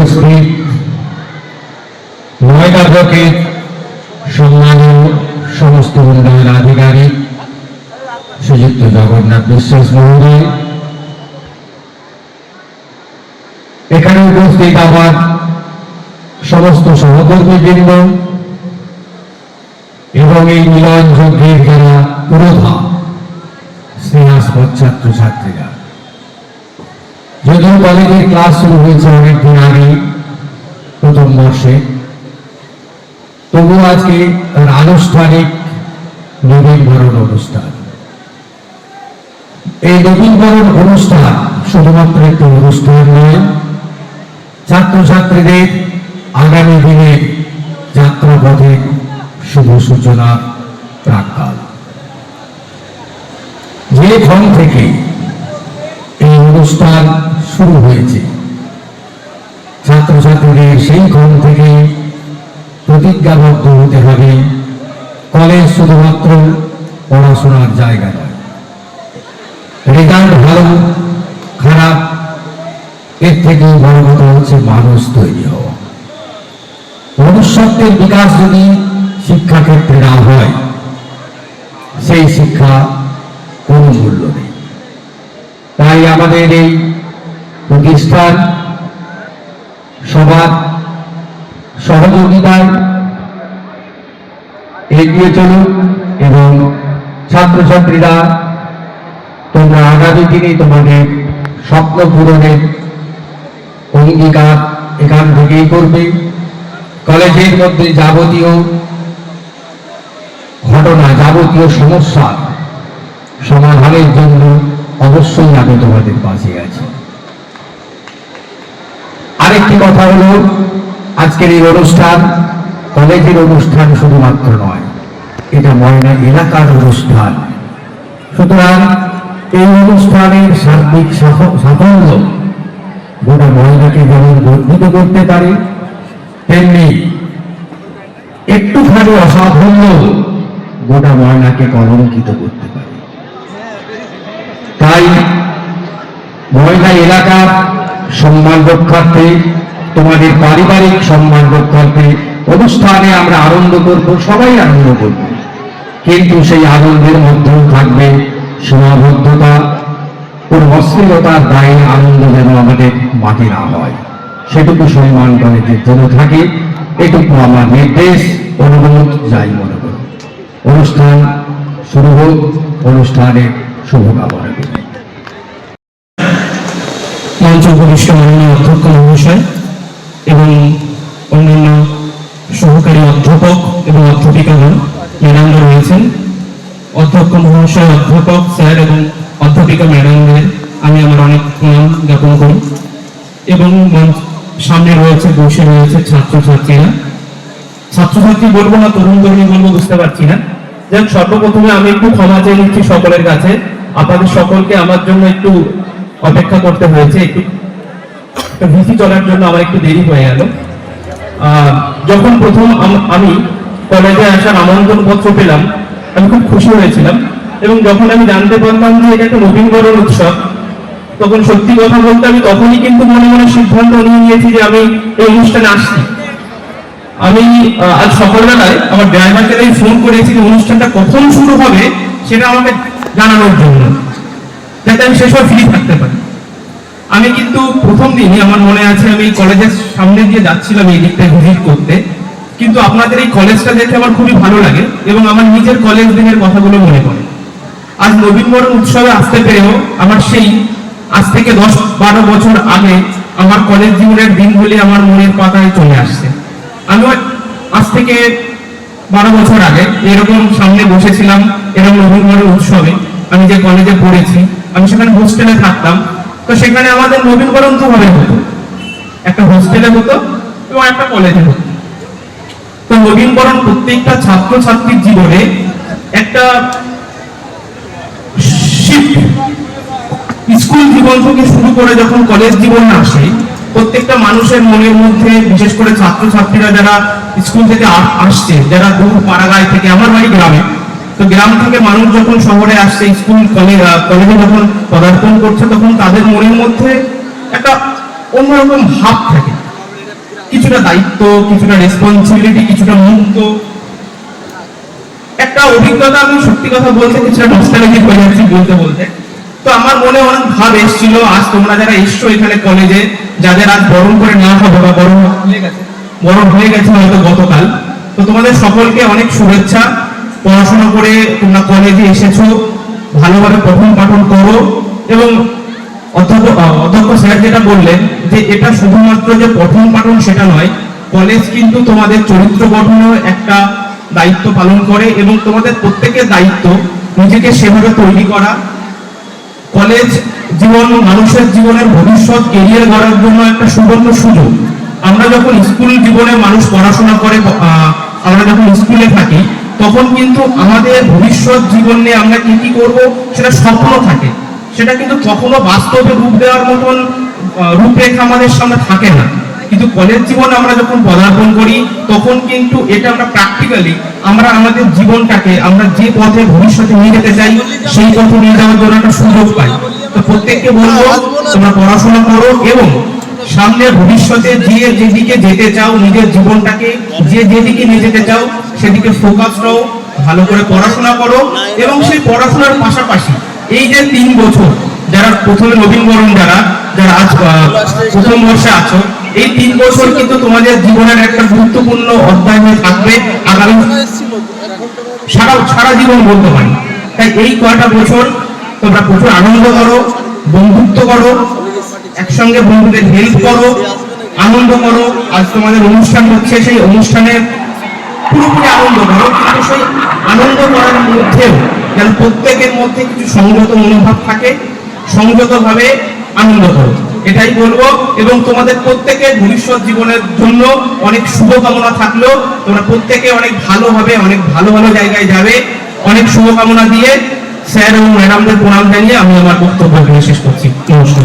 উপস্থিত সম্মানীয় সমস্ত উন্নয়ন আধিকারিক শ্রীযুক্ত জগন্নাথ বিশ্বাস মহোদয়। এখানে উপস্থিত আমার সমস্ত সহকর্মীবৃন্দ এবং এই মিলন যজ্ঞের যারা পুরোধা ছাত্রছাত্রীরা যদিও কলেজের ক্লাস শুরু হয়েছে অনেকদিন আগে প্রথম বর্ষে। তবু আজকে তার আনুষ্ঠানিক নবীনবরণ অনুষ্ঠান। এই নবীনবরণ অনুষ্ঠান শুধুমাত্র একটি অনুষ্ঠান নয়, ছাত্রছাত্রীদের আগামী দিনের যাত্রাপথের শুভ সূচনা, প্রাক্কাল। যে ক্ষণ থেকে এই অনুষ্ঠান শুরু হয়েছে। ছাত্রছাত্রীদের সেই ক্ষণ থেকে প্রতিজ্ঞাবদ্ধ হতে হবে। কলেজ শুধুমাত্র পড়াশোনার জায়গা নয়। রেজাল্ট ভালো, খারাপ, এর থেকে বড় কথা হচ্ছে মানুষ তৈরি হওয়া। মনুষ্যত্বের বিকাশ যদি শিক্ষাক্ষেত্রে না হয়, সেই শিক্ষা কোনো মূল্য নেই। তাই আমাদের এই প্রতিষ্ঠান সবার সহযোগিতায় এগিয়ে চলুন এবং ছাত্রছাত্রীরা, তোমরা আগামী দিনে তোমাদের স্বপ্ন পূরণের অঙ্গীকার এখান থেকেই করবে। কলেজের মধ্যে যাবতীয় ঘটনা, যাবতীয় সমস্যা সমাধানের জন্য অবশ্যই আমি তোমাদের পাশে আছি। আরেকটি কথা হলো, আজকের এই অনুষ্ঠান কলেজের অনুষ্ঠান শুধুমাত্র নয়, এটা ময়না এলাকার অনুষ্ঠান। সুতরাং এই অনুষ্ঠানের সার্বিক সাফল্য গোটা ময়নাকে যেমন গর্বিত করতে পারে, তেমনি একটুখানি অসাফল্য গোটা ময়নাকে কলঙ্কিত করতে পারে। তাই ময়না এলাকার সম্মান রক্ষার্থে, তোমাদের পারিবারিক সম্মান রক্ষার্থে অনুষ্ঠানে আমরা আনন্দ করব, সবাই আনন্দ করব। কিন্তু সেই আনন্দের মধ্যেও থাকবে সীমাবদ্ধতা কোন অশ্লীলতার দায়ে আনন্দ যেন আমাদের মাটি না হয়। সেটুকু সম্মান কলেজের জন্য থাকে, এটুকু আমার নির্দেশ, অনুরোধ যাই মনে করো। অনুষ্ঠান শুরু হোক, অনুষ্ঠানের শুভকামনা মঞ্চ মাননীয় অধ্যক্ষ মহাশয় এবং অন্যান্য সহকারী অধ্যাপক এবং অধ্যাপিকাগণ ম্যাডামরা রয়েছেন। অধ্যক্ষ মহাশয়, অধ্যাপক, স্যার এবং অধ্যাপিকা ম্যাডামদের আমি আমার অনেক প্রণাম জ্ঞাপন করি। এবং সামনে রয়েছে, বসে রয়েছে ছাত্রছাত্রীরা। ছাত্রছাত্রী বলব না, তরুণ তরুণী বলব, বুঝতে পারছি না। যাক, সর্বপ্রথমে আমি একটু ক্ষমা চেয়ে নিচ্ছি সকলের কাছে। আপনাদের সকলকে আমার জন্য একটু অপেক্ষা করতে হয়েছে, একটু ভিসি চলার জন্য আমার একটু দেরি হয়ে গেল। যখন প্রথম আমি কলেজে আসার আমন্ত্রণ পত্র পেলাম, আমি খুব খুশি হয়েছিলাম এবং যখন আমি জানতে পারলাম যে এটা একটা নবীনবরণ উৎসব, তখন সত্যি কথা বলতে আমি তখনই কিন্তু মনে মনে সিদ্ধান্ত নিয়ে নিয়েছি যে আমি এই অনুষ্ঠানে আসছি। আমি আজ সকালবেলায় আমার ড্রাইভারকে তাই ফোন করেছি যে অনুষ্ঠানটা কখন শুরু হবে সেটা আমাকে জানানোর জন্য, যাতে আমি সময় ফ্রি থাকতে পারি। আমি কিন্তু প্রথম দিনই, আমার মনে আছে আমি কলেজের সামনে দিয়ে যাচ্ছিলাম এই দিকটা ভিজিট করতে। কিন্তু আপনাদের এই কলেজটা দেখে আমার খুবই ভালো লাগে এবং আমার নিজের কলেজ দিনের কথাগুলো মনে পড়ে। আজ নবীনবরণ উৎসবে আসতে পেরেও আমার সেই আজ থেকে দশ বারো বছর আগে আমার কলেজ জীবনের দিনগুলি আমার মনের পাতায় চলে আসছে। আমি আজ থেকে বারো বছর আগে এরকম সামনে বসেছিলাম, এরকম নবীনবরণ উৎসবে আমি যে কলেজে পড়েছি, আমি সেখানে হোস্টেলে থাকতাম। তো সেখানে আমাদের নবীনবরণ তো হতো একটা হোস্টেলে হতো এবং একটা কলেজে হতো তো নবীনবরণ প্রত্যেকটা ছাত্র ছাত্রীর জীবনে একটা স্কুল জীবন থেকে শুরু করে যখন কলেজ জীবন আসে, প্রত্যেকটা মানুষের মনের মধ্যে, বিশেষ করে ছাত্রছাত্রীরা যারা স্কুল থেকে আসছে, যারা দূর পাড়াগায় থেকে, আমার বাড়ি গ্রামে তো গ্রাম থেকে মানুষ যখন শহরে আসছে, স্কুল, কলেজ কলেজে যখন পদার্পণ করছে, তখন তাদের মনের মধ্যে একটা অন্যরকম ভাব থাকে। কিছুটা দায়িত্ব, কিছুটা রেসপন্সিবিলিটি কিছুটা মুক্ত। একটা অভিজ্ঞতা আমি সত্যি কথা বলতে কিছুটা নস্টালজিক হয়ে যাচ্ছি বলতে বলতে। তো আমার মনে অনেক ভাব এসেছিল, আজ তোমরা যারা এসছো এখানে কলেজে, যাদের আজ বরণ করে নেওয়া হবে বা বরণ হয়ে গেছে, বরণ হয়ে গেছে হয়তো গতকাল। তো তোমাদের সকলকে অনেক শুভেচ্ছা। পড়াশোনা করে তোমরা কলেজে এসেছ, ভালোভাবে পঠন পাঠন করো এবং অধ্যক্ষ স্যার যেটা বললেন যে এটা শুধুমাত্র যে পঠন পাঠন সেটা নয় কলেজ কিন্তু তোমাদের চরিত্র গঠনেও একটা দায়িত্ব পালন করে এবং তোমাদের প্রত্যেকের দায়িত্ব নিজেকে সেভাবে তৈরি করা। কলেজ জীবন মানুষের জীবনের ভবিষ্যৎ কেরিয়ার গড়ার জন্য একটা সুবর্ণ সুযোগ। আমরা যখন স্কুল জীবনে মানুষ পড়াশোনা করে আমরা যখন স্কুলে থাকি তখন কিন্তু আমাদের ভবিষ্যৎ জীবন নিয়ে আমরা কি কি করব, সেটা স্বপ্ন থাকে। সেটা কিন্তু কখনো বাস্তবে রূপ দেওয়ার মতন রূপরেখা আমাদের সামনে থাকে না। কিন্তু কলেজ জীবনে আমরা যখন পদার্পণ করি, তখন কিন্তু এটা আমরা প্র্যাকটিক্যালি আমরা আমাদের জীবনটাকে, আমরা যে পথে ভবিষ্যতে নিয়ে যেতে চাই, সেই পথে নিয়ে যাওয়ার জন্য একটা সুযোগ পাই। তো প্রত্যেককে বলব, তোমরা পড়াশোনা করো এবং সামনে ভবিষ্যতে যে যেদিকে যেতে চাও, নিজের জীবনটাকে যে যেদিকে নিয়ে যেতে চাও, সেদিকে ফোকাস রাও, ভালো করে পড়াশোনা করো এবং সেই পড়াশোনার পাশাপাশি এই যে তিন বছর, যারা প্রথমে নবীনবরণ যারা যারা আজ প্রথম বর্ষে আছো, এই তিন বছর কিন্তু তোমাদের জীবনের একটা গুরুত্বপূর্ণ অধ্যায় হয়ে থাকবে আগামী সারা সারা জীবন বলতে পারি। তাই এই কয়টা বছর তোমরা প্রচুর আনন্দ করো, বন্ধুত্ব করো একসঙ্গে বন্ধুদের হেল্প করো, আনন্দ করো। আজ তোমাদের অনুষ্ঠান হচ্ছে, সেই অনুষ্ঠানের পুরোপুরি আনন্দ করো কিন্তু সেই আনন্দ করার মধ্যেও যেন প্রত্যেকের মধ্যে কিছু সংযত মনোভাব থাকে সংযতভাবে আনন্দ করো। এটাই বলব, এবং তোমাদের প্রত্যেকের ভবিষ্যৎ জীবনের জন্য অনেক শুভকামনা থাকল। তোমরা প্রত্যেকে অনেক ভালোভাবে, অনেক ভালো ভালো জায়গায় যাবে। অনেক শুভকামনা দিয়ে স্যার এবং ম্যাডামদের প্রণাম জানিয়ে আমি আমার বক্তব্য শেষ করছি। নমস্কার।